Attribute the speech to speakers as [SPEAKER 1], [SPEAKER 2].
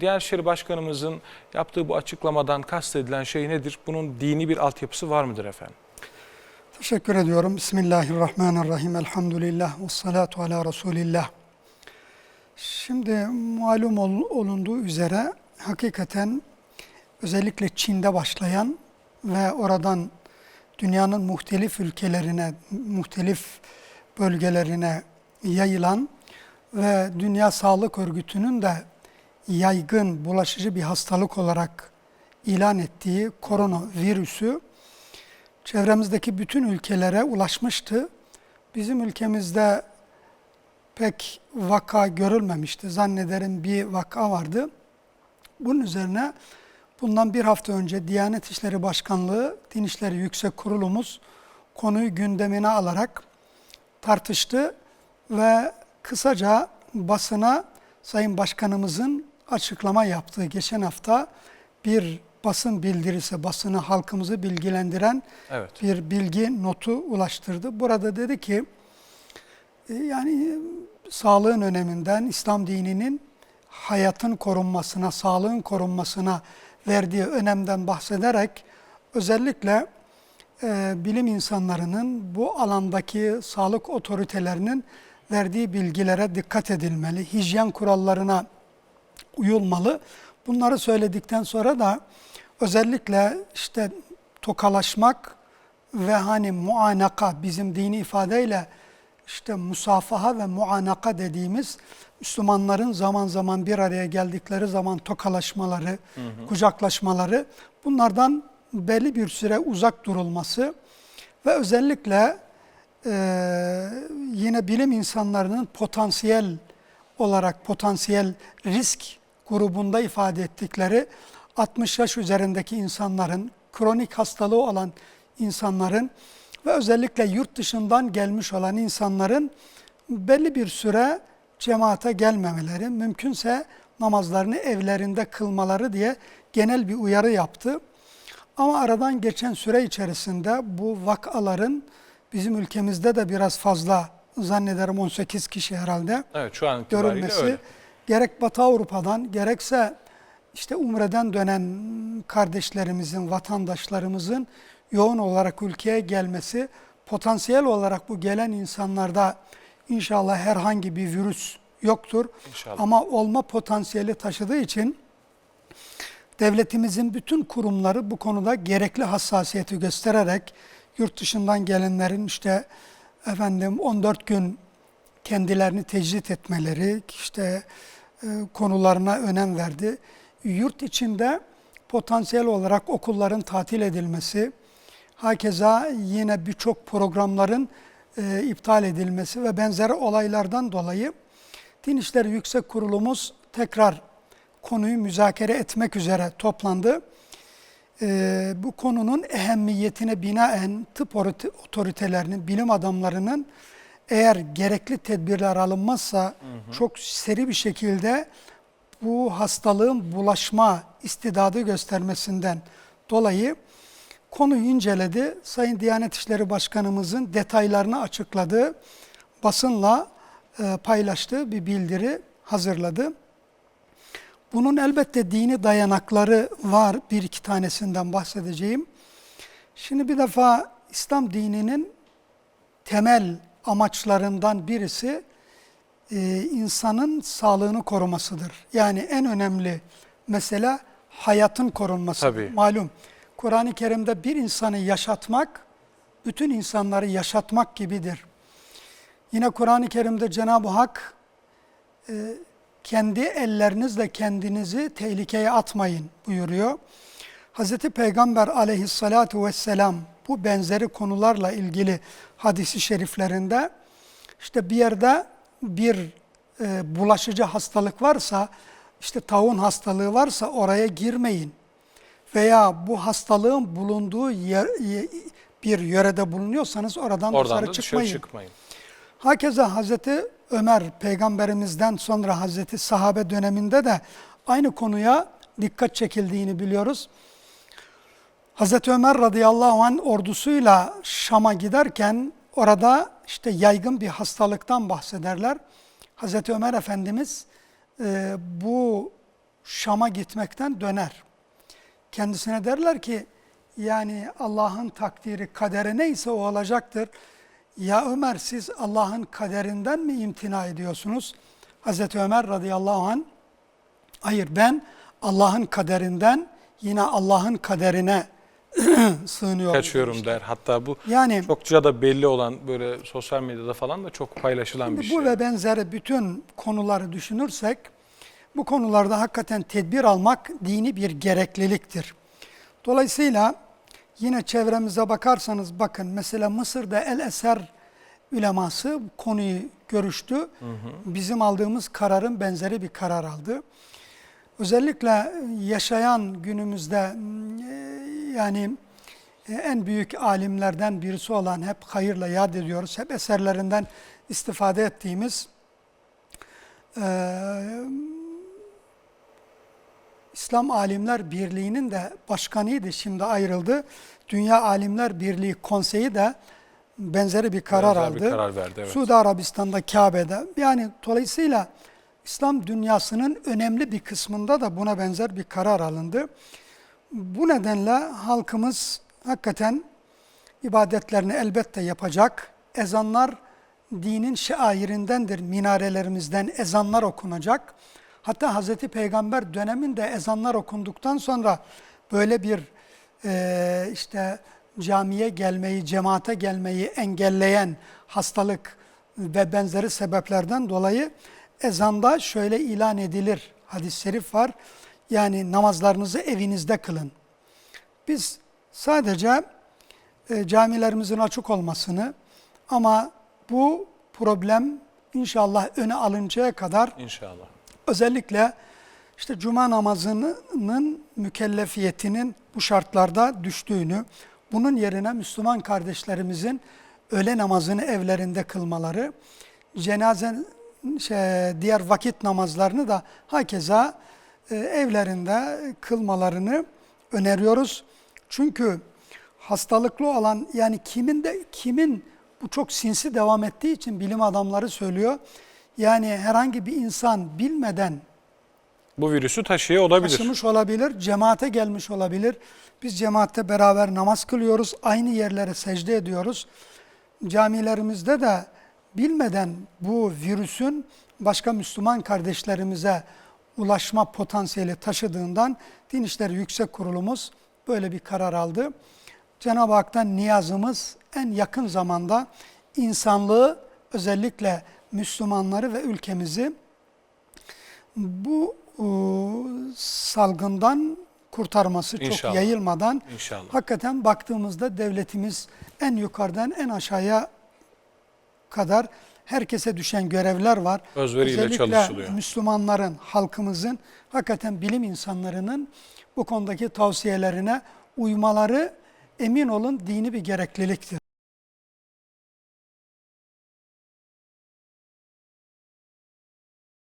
[SPEAKER 1] Diyanet Başkanımızın yaptığı bu açıklamadan kastedilen şey nedir? Bunun dini bir altyapısı var mıdır efendim?
[SPEAKER 2] Teşekkür ediyorum. Bismillahirrahmanirrahim. Elhamdülillah. Ve salatu ala Resulillah. Şimdi malum ol- olunduğu üzere hakikaten özellikle Çin'de başlayan ve oradan dünyanın muhtelif ülkelerine, muhtelif bölgelerine yayılan ve Dünya Sağlık Örgütü'nün de yaygın bulaşıcı bir hastalık olarak ilan ettiği koronavirüsü çevremizdeki bütün ülkelere ulaşmıştı. Bizim ülkemizde pek vaka görülmemişti. Zannederim bir vaka vardı. Bunun üzerine bundan bir hafta önce Diyanet İşleri Başkanlığı, Din İşleri Yüksek Kurulumuz konuyu gündemine alarak tartıştı ve kısaca basına Sayın Başkanımızın açıklama yaptığı geçen hafta bir basın bildirisi, basını halkımızı bilgilendiren
[SPEAKER 1] Evet.
[SPEAKER 2] bir bilgi notu ulaştırdı. Burada dedi ki e, yani e, sağlığın öneminden İslam dininin hayatın korunmasına, sağlığın korunmasına verdiği önemden bahsederek özellikle e, bilim insanlarının bu alandaki sağlık otoritelerinin verdiği bilgilere dikkat edilmeli, hijyen kurallarına uyulmalı. Bunları söyledikten sonra da özellikle işte tokalaşmak ve hani muanaka bizim dini ifadeyle işte musafaha ve muanaka dediğimiz Müslümanların zaman zaman bir araya geldikleri zaman tokalaşmaları, kucaklaşmaları bunlardan belli bir süre uzak durulması ve özellikle eee, yine bilim insanlarının potansiyel olarak potansiyel risk grubunda ifade ettikleri 60 yaş üzerindeki insanların, kronik hastalığı olan insanların ve özellikle yurt dışından gelmiş olan insanların belli bir süre cemaate gelmemeleri, mümkünse namazlarını evlerinde kılmaları diye genel bir uyarı yaptı. Ama aradan geçen süre içerisinde bu vakaların bizim ülkemizde de biraz fazla zannederim 18 kişi herhalde
[SPEAKER 1] Evet şu an
[SPEAKER 2] görülmesi
[SPEAKER 1] öyle.
[SPEAKER 2] gerek Batı Avrupa'dan gerekse işte Umre'den dönen kardeşlerimizin, vatandaşlarımızın yoğun olarak ülkeye gelmesi, potansiyel olarak bu gelen insanlarda inşallah herhangi bir virüs yoktur.
[SPEAKER 1] İnşallah.
[SPEAKER 2] Ama olma potansiyeli taşıdığı için devletimizin bütün kurumları bu konuda gerekli hassasiyeti göstererek yurt dışından gelenlerin işte efendim 14 gün kendilerini tecrit etmeleri, işte e, konularına önem verdi. Yurt içinde potansiyel olarak okulların tatil edilmesi, hakeza yine birçok programların e, iptal edilmesi ve benzeri olaylardan dolayı Din İşleri Yüksek Kurulumuz tekrar konuyu müzakere etmek üzere toplandı. Ee, bu konunun ehemmiyetine binaen tıp orite- otoritelerinin, bilim adamlarının eğer gerekli tedbirler alınmazsa çok seri bir şekilde bu hastalığın bulaşma istidadı göstermesinden dolayı konuyu inceledi. Sayın Diyanet İşleri Başkanımızın detaylarını açıkladığı, basınla e, paylaştığı bir bildiri hazırladı. Bunun elbette dini dayanakları var. Bir iki tanesinden bahsedeceğim. Şimdi bir defa İslam dininin temel amaçlarından birisi e, insanın sağlığını korumasıdır. Yani en önemli mesele hayatın korunması.
[SPEAKER 1] Tabii.
[SPEAKER 2] Malum Kur'an-ı Kerim'de bir insanı yaşatmak, bütün insanları yaşatmak gibidir. Yine Kur'an-ı Kerim'de Cenab-ı Hak e, kendi ellerinizle kendinizi tehlikeye atmayın buyuruyor. Hz. Peygamber aleyhissalatu vesselam bu benzeri konularla ilgili hadisi şeriflerinde işte bir yerde bir e, bulaşıcı hastalık varsa işte taun hastalığı varsa oraya girmeyin. Veya bu hastalığın bulunduğu yer, ye- bir yörede bulunuyorsanız oradan,
[SPEAKER 1] Oradan
[SPEAKER 2] dışarı
[SPEAKER 1] da
[SPEAKER 2] çıkmayın.
[SPEAKER 1] çıkmayın.
[SPEAKER 2] Hakeza Hazreti Ömer peygamberimizden sonra Hazreti sahabe döneminde de aynı konuya dikkat çekildiğini biliyoruz. Hazreti Ömer radıyallahu anh ordusuyla Şam'a giderken orada işte yaygın bir hastalıktan bahsederler. Hazreti Ömer Efendimiz e, bu Şam'a gitmekten döner. Kendisine derler ki yani Allah'ın takdiri kaderi neyse o olacaktır. Ya Ömer siz Allah'ın kaderinden mi imtina ediyorsunuz? Hazreti Ömer radıyallahu anh hayır ben Allah'ın kaderinden yine Allah'ın kaderine sığınıyorum.
[SPEAKER 1] Kaçıyorum
[SPEAKER 2] demişler.
[SPEAKER 1] der. Hatta bu
[SPEAKER 2] Yani
[SPEAKER 1] çokça da belli olan böyle sosyal medyada falan da çok paylaşılan bir
[SPEAKER 2] bu
[SPEAKER 1] şey.
[SPEAKER 2] ve benzeri bütün konuları düşünürsek bu konularda hakikaten tedbir almak dini bir gerekliliktir. Dolayısıyla yine çevremize bakarsanız bakın mesela Mısır'da El Eser üleması konuyu görüştü. Bizim aldığımız kararın benzeri bir karar aldı. Özellikle yaşayan günümüzde e, yani e, en büyük alimlerden birisi olan hep hayırla yad ediyoruz. Hep eserlerinden istifade ettiğimiz e, İslam Alimler Birliği'nin de başkanıydı. Şimdi ayrıldı. Dünya Alimler Birliği Konseyi de benzeri bir karar
[SPEAKER 1] Benzer
[SPEAKER 2] aldı.
[SPEAKER 1] bir karar verdi, evet.
[SPEAKER 2] Suudi Arabistan'da Kabe'de. Yani dolayısıyla İslam dünyasının önemli bir kısmında da buna benzer bir karar alındı. Bu nedenle halkımız hakikaten ibadetlerini elbette yapacak. Ezanlar dinin şairindendir. Minarelerimizden ezanlar okunacak. Hatta Hz. Peygamber döneminde ezanlar okunduktan sonra böyle bir e, işte camiye gelmeyi, cemaate gelmeyi engelleyen hastalık ve benzeri sebeplerden dolayı ezanda şöyle ilan edilir. Hadis-i şerif var. Yani namazlarınızı evinizde kılın. Biz sadece e, camilerimizin açık olmasını ama bu problem inşallah öne alıncaya kadar
[SPEAKER 1] İnşallah.
[SPEAKER 2] Özellikle işte cuma namazının mükellefiyetinin bu şartlarda düştüğünü, bunun yerine Müslüman kardeşlerimizin öğle namazını evlerinde kılmaları, cenaze şey, diğer vakit namazlarını da hakeza e, evlerinde kılmalarını öneriyoruz. Çünkü hastalıklı olan yani kimin de kimin bu çok sinsi devam ettiği için bilim adamları söylüyor. Yani herhangi bir insan bilmeden
[SPEAKER 1] Bu virüsü taşıyor olabilir.
[SPEAKER 2] taşımış olabilir, cemaate gelmiş olabilir. Biz cemaatte beraber namaz kılıyoruz, aynı yerlere secde ediyoruz. Camilerimizde de bilmeden bu virüsün başka Müslüman kardeşlerimize ulaşma potansiyeli taşıdığından Din İşleri Yüksek Kurulumuz böyle bir karar aldı. Cenab-ı Hak'tan niyazımız en yakın zamanda insanlığı özellikle Müslümanları ve ülkemizi bu e, salgından kurtarması çok
[SPEAKER 1] İnşallah.
[SPEAKER 2] yayılmadan
[SPEAKER 1] İnşallah.
[SPEAKER 2] hakikaten baktığımızda devletimiz en yukarıdan en aşağıya kadar herkese düşen görevler var.
[SPEAKER 1] Özveriyle
[SPEAKER 2] Özellikle
[SPEAKER 1] çalışılıyor.
[SPEAKER 2] Müslümanların, halkımızın, hakikaten bilim insanlarının bu konudaki tavsiyelerine uymaları emin olun dini bir gerekliliktir.